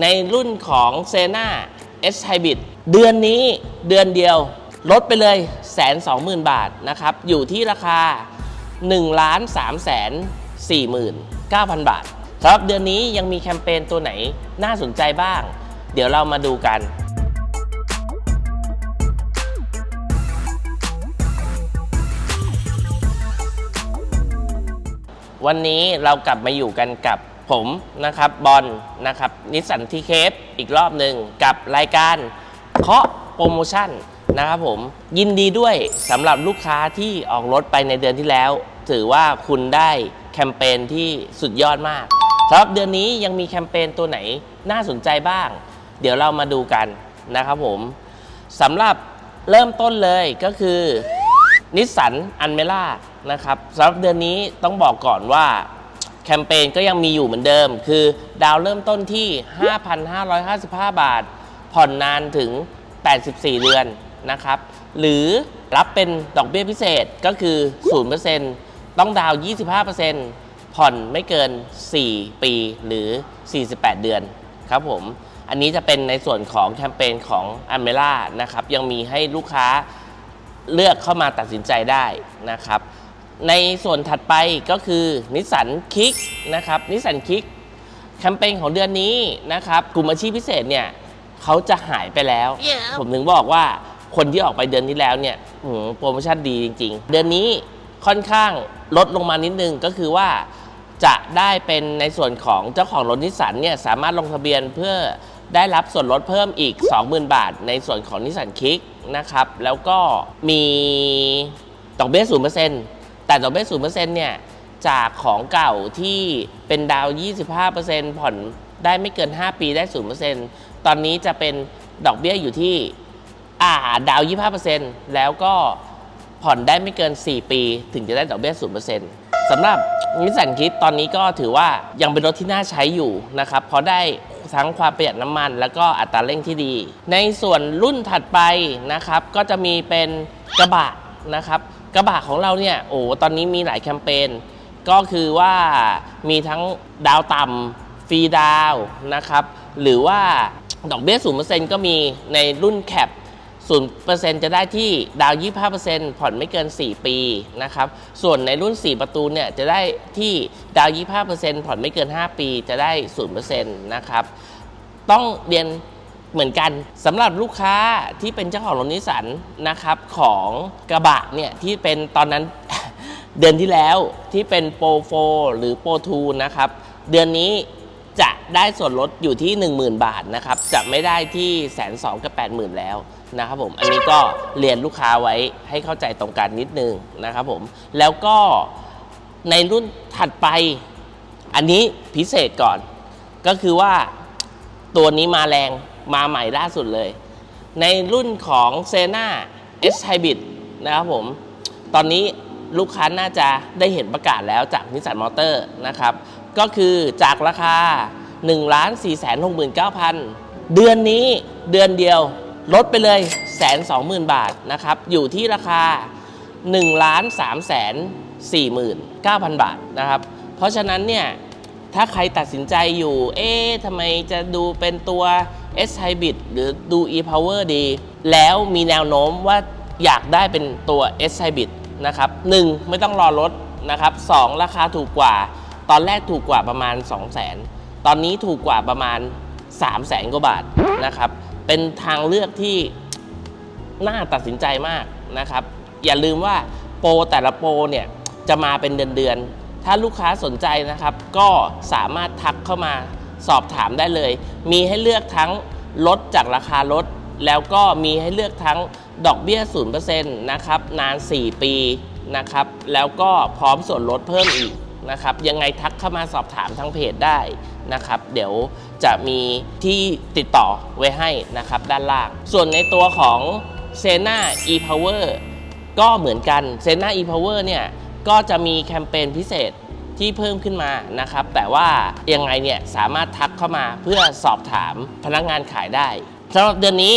ในรุ่นของเซนา S Hybrid เดือนนี้เดือนเดียว ลดไปเลยแสนสองหมื่นบาทนะครับ อยู่ที่ราคา1ล้าน3แสน4หมื่น9,000 บาทสำหรับเดือนนี้ยังมีแคมเปญตัวไหนน่าสนใจบ้าง เดี๋ยวเรามาดูกันวันนี้เรากลับมาอยู่กันกับ ผมนะครับบอลนะครับนิสสันทีเคฟอีกรอบหนึ่งกับรายการเคาะโปรโมชั่นนะครับผมยินดีด้วยสำหรับลูกค้าที่ออกรถไปในเดือนที่แล้ว ถือว่าคุณได้แคมเปญที่สุดยอดมากสำหรับเดือนนี้ยังมีแคมเปญตัวไหนน่าสนใจบ้าง เดี๋ยวเรามาดูกันนะครับผมสำหรับเริ่มต้นเลยก็คือนิสสันอันเมล่านะครับสำหรับเดือนนี้ต้องบอกก่อนว่า แคมเปญก็ยังมีอยู่เหมือนเดิม คือดาวเริ่มต้นที่ 5,555 บาท ผ่อนนานถึง 84 เดือนนะครับ หรือรับเป็นดอกเบี้ยพิเศษก็คือ 0%ต้องดาว 25%ผ่อนไม่เกิน 4 ปีหรือ 48 เดือนครับผม อันนี้จะเป็นในส่วนของแคมเปญของอ m เมล่านะครับ ยังมีให้ลูกค้าเลือกเข้ามาตัดสินใจได้นะครับ ในส่วนถัดไปก็คือนิสสันคิกนะครับนิสสันคิกแคมเปญของเดือนนี้นะครับกลุ่มอาชีพพิเศษเนี่ยเขาจะหายไปแล้ว Yeah. ผมถึงบอกว่าคนที่ออกไปเดือนที่แล้วเนี่ยหือโปรโมชั่นดีจริง ๆ เดือนนี้ค่อนข้างลดลงมานิดนึงก็คือว่าจะได้เป็นในส่วนของเจ้าของรถนิสสันเนี่ยสามารถลงทะเบียนเพื่อได้รับส่วนลดเพิ่มอีก 20,000 บาท ในส่วนของนิสสันคิกนะครับแล้วก็มีดอกเบี้ย0% แต่ดอกเบี้ย0%เนี่ยจากของเก่าที่เป็นดาว 25%ผ่อนได้ไม่เกิน 5 ปีได้ 0%ตอนนี้จะเป็นดอกเบี้ยอยู่ที่อ่าดาว 25%แล้วก็ผ่อนได้ไม่เกิน 4 ปี ถึงจะได้ดอกเบี้ย 0%สำหรับนิสสันคิดตอนนี้ก็ถือว่ายังเป็นรถที่น่าใช้อยู่นะครับเพราะได้ทั้งความประหยัดน้ำมัน แล้วก็อัตราเร่งที่ดี ในส่วนรุ่นถัดไปนะครับก็จะมีเป็นกระบะ นะครับกระบะของเราเนี่ยโอ้ตอนนี้มีหลายแคมเปญก็คือว่ามีทั้งดาวต่ำฟรีดาวนะครับหรือว่าดอกเบี้ย0%ก็มีในรุ่นแคป0%จะได้ที่ดาว25%ผ่อนไม่เกิน 4 ปีนะครับส่วนในรุ่น 4 ประตูเนี่ยจะได้ที่ดาว25%ผ่อนไม่เกิน 5 ปีจะได้0%นะครับต้องเรียน เหมือนกันสำหรับลูกค้าที่เป็นเจ้าของรถนิสสันนะครับของกระบะเนี่ยที่เป็นตอนนั้น เดือนที่แล้วที่เป็นโปรโฟหรือโปรทูนะครับ เดือนนี้จะได้ส่วนลดอยู่ที่ 10,000 บาทนะครับ จะไม่ได้ที่แสนสองกับ 80,000 แล้วนะครับผม อันนี้ก็เรียนลูกค้าไว้ให้เข้าใจตรงกันนิดนึงนะครับผม แล้วก็ในรุ่นถัดไป อันนี้พิเศษก่อน ก็คือว่าตัวนี้มาแรง มาใหม่ล่าสุดเลย ในรุ่นของเซนา S Hybrid นะครับผม ตอนนี้ลูกค้าน่าจะได้เห็นประกาศแล้วจากนิสสันมอเตอร์นะครับ ก็คือจากราคา 1 4 6 9 0 0 0 เดือนนี้เดือนเดียวลดไปเลยแสนสองหมื่นบาทนะครับ อยู่ที่ราคา1ล้าน3แสน4หมื่น9,000 บาทนะครับ เพราะฉะนั้นเนี่ย ถ้าใครตัดสินใจอยู่ เอ๊ะทำไมจะดูเป็นตัว S Hybrid หรือดู e-power ดี แล้วมีแนวโน้มว่าอยากได้เป็นตัว S Hybrid นะครับ 1. ไม่ต้องรอรถนะครับ 2. ราคาถูกกว่า ตอนแรกถูกกว่าประมาณ 2 0 0 0 0 0 ตอนนี้ถูกกว่าประมาณ 3 0 0แสนกว่าบาทนะครับ เป็นทางเลือกที่น่าตัดสินใจมากนะครับ อย่าลืมว่าโปรแต่ละโปรเนี่ยจะมาเป็นเดือนๆ ถ้าลูกค้าสนใจนะครับ ก็สามารถทักเข้ามาสอบถามได้เลย มีให้เลือกทั้งลดจากราคารถ แล้วก็มีให้เลือกทั้งดอกเบี้ย 0%นะครับ นาน 4 ปีนะครับ แล้วก็พร้อมส่วนลดเพิ่มอีกนะครับ ยังไงทักเข้ามาสอบถามทางเพจได้นะครับ เดี๋ยวจะมีที่ติดต่อไว้ให้นะครับด้านล่าง ส่วนในตัวของ s e n a e-power ก็เหมือนกัน s e n a e-power เนี่ย ก็จะมีแคมเปญพิเศษที่เพิ่มขึ้นมานะครับ แต่ว่ายังไงเนี่ยสามารถทักเข้ามาเพื่อสอบถามพนักงานขายได้สำหรับเดือนนี้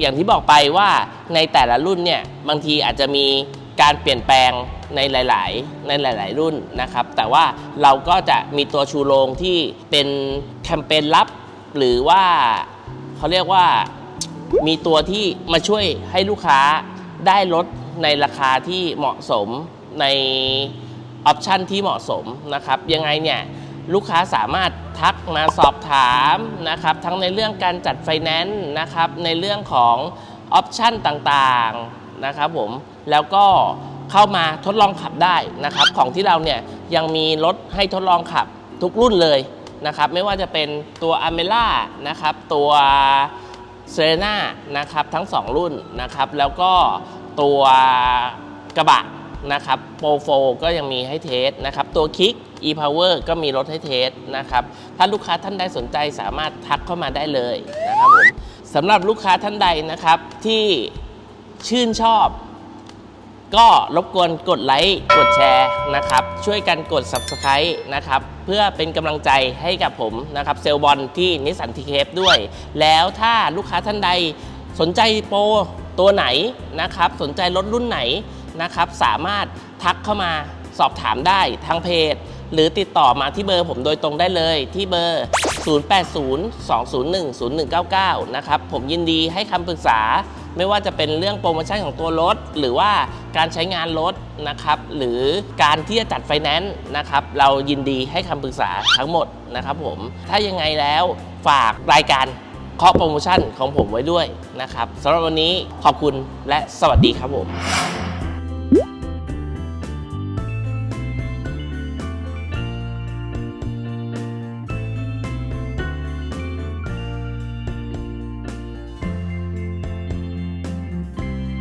อย่างที่บอกไปว่าในแต่ละรุ่นเนี่ยบางทีอาจจะมีการเปลี่ยนแปลงในหลาย ๆ ในหลาย ๆ รุ่นนะครับ แต่ว่าเราก็จะมีตัวชูโรงที่เป็นแคมเปญลับ หรือว่าเขาเรียกว่ามีตัวที่มาช่วยให้ลูกค้าได้ลดในราคาที่เหมาะสม ในออปชันที่เหมาะสมนะครับ ยังไงเนี่ยลูกค้าสามารถทักมาสอบถามนะครับ ทั้งในเรื่องการจัดไฟแนนซ์นะครับ ในเรื่องของออปชันต่างๆนะครับผมแล้วก็เข้ามาทดลองขับได้นะครับ ของที่เราเนี่ยยังมีรถให้ทดลองขับทุกรุ่นเลยนะครับ ไม่ว่าจะเป็นตัว a m e l a นะครับ ตัวเซเรน่านะครับ ทั้ง 2 รุ่นนะครับ แล้วก็ตัวกระบะ นะครับโปรโฟก็ยังมีให้เทสนะครับตัวคิก e-power ก็มีรถให้เทสนะครับถ้าลูกค้าท่านใดสนใจสามารถทักเข้ามาได้เลยนะครับผมสำหรับลูกค้าท่านใดนะครับที่ชื่นชอบ ก็รบกวนกดไลค์กดแชร์นะครับช่วยกันกด Subscribe นะครับเพื่อเป็นกำลังใจให้กับผมนะครับเซลบอลที่นิสสันทีเคฟด้วย แล้วถ้าลูกค้าท่านใดสนใจโปรตัวไหนนะครับสนใจรถรุ่นไหน นะครับ สามารถทักเข้ามาสอบถามได้ทางเพจ หรือติดต่อมาที่เบอร์ผมโดยตรงได้เลยที่เบอร์ 0802010199 นะครับ ผมยินดีให้คำปรึกษาไม่ว่าจะเป็นเรื่องโปรโมชั่นของตัวรถ หรือว่าการใช้งานรถนะครับ หรือการที่จะจัดไฟแนนซ์นะครับ เรายินดีให้คำปรึกษาทั้งหมดนะครับผม ถ้ายังไงแล้วฝากรายการเคาะโปรโมชั่นของผมไว้ด้วยนะครับสำหรับวันนี้ขอบคุณและสวัสดีครับผม